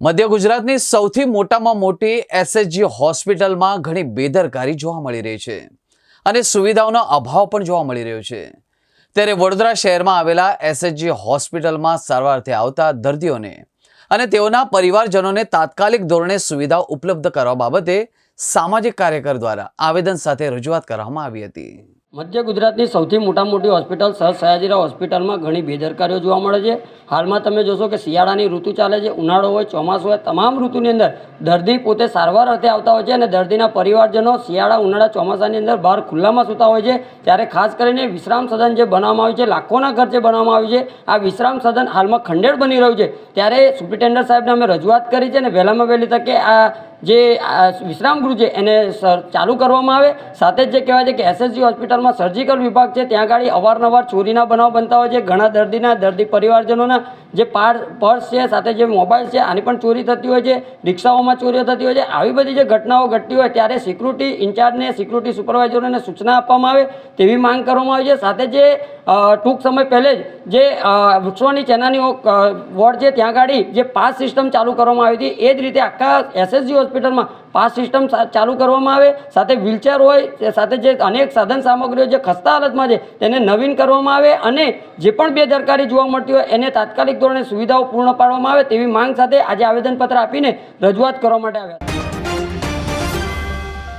મધ્ય ગુજરાતની સૌથી મોટામાં મોટી એસએચજી હોસ્પિટલમાં ઘણી બેદરકારી જોવા મળી રહી છે અને સુવિધાઓનો અભાવ પણ જોવા મળી રહ્યો છે. ત્યારે વડોદરા શહેરમાં આવેલા એસએચજી હોસ્પિટલમાં સારવારથી આવતા દર્દીઓને અને તેઓના પરિવારજનોને તાત્કાલિક ધોરણે સુવિધાઓ ઉપલબ્ધ કરવા બાબતે સામાજિક કાર્યકર દ્વારા આવેદન સાથે રજૂઆત કરવામાં આવી હતી. મધ્ય ગુજરાતની સૌથી મોટા મોટી હોસ્પિટલ સર સયાજીરાવ હોસ્પિટલમાં ઘણી બેદરકારીઓ જોવા મળે છે. હાલમાં તમે જોશો કે શિયાળાની ઋતુ ચાલે છે. ઉનાળો હોય, ચોમાસું હોય, તમામ ઋતુની અંદર દર્દી પોતે સારવાર અર્થે આવતા હોય છે અને દર્દીના પરિવારજનો શિયાળા, ઉનાળા, ચોમાસાની અંદર બહાર ખુલ્લામાં સૂતા હોય છે. ત્યારે ખાસ કરીને વિશ્રામ સદન જે બનાવવામાં આવ્યું છે, લાખોના ખર્ચે બનાવવામાં આવ્યું છે, આ વિશ્રામ સદન હાલમાં ખંડેડ બની રહ્યું છે. ત્યારે સુપ્રિન્ટેન્ડન્ટ સાહેબને અમે રજૂઆત કરી છે અને વહેલામાં વહેલી તકે આ જે વિશ્રામ ગૃહ છે એને સર, ચાલુ કરવામાં આવે, સાથે જ જે કહેવાય છે કે એસએસજી હોસ્પિટલમાં સર્જિકલ વિભાગ છે, ત્યાં આગળ અવારનવાર ચોરીના બનાવ બનતા હોય છે, ઘણા દર્દીના, દર્દી પરિવારજનોના જે પાર, પર્સ છે, સાથે જે મોબાઈલ છે, આની પણ ચોરી થતી હોય છે, રિક્ષાઓમાં ચોરીઓ થતી હોય છે, આવી બધી જે ઘટનાઓ ઘટતી હોય ત્યારે સિક્યુરિટી ઇન્ચાર્જને, સિક્યુરિટી સુપરવાઇઝરોને સૂચના આપવામાં આવે તેવી માંગ કરવામાં આવી છે. સાથે જે ટૂંક સમય પહેલે જ જે વૃક્ષોની ચેનાની વોર્ડ છે, ત્યાં આગળ જે પાસ સિસ્ટમ ચાલુ કરવામાં આવી હતી, એ જ રીતે આખા એસએસજી હોસ્પિટલમાં પાસ સિસ્ટમ ચાલુ કરવામાં આવે, સાથે વ્હીલચેર હોય સાથે જે અનેક સાધન સામગ્રીઓ જે ખસ્તા હાલતમાં છે, તેને નવીન કરવામાં આવે અને જે પણ બેદરકારી જોવા મળતી હોય, એને તાત્કાલિક ધોરણે સુવિધાઓ પૂર્ણ પાડવામાં આવે તેવી માંગ સાથે આજે આવેદનપત્ર આપીને રજૂઆત કરવા માટે આવ્યા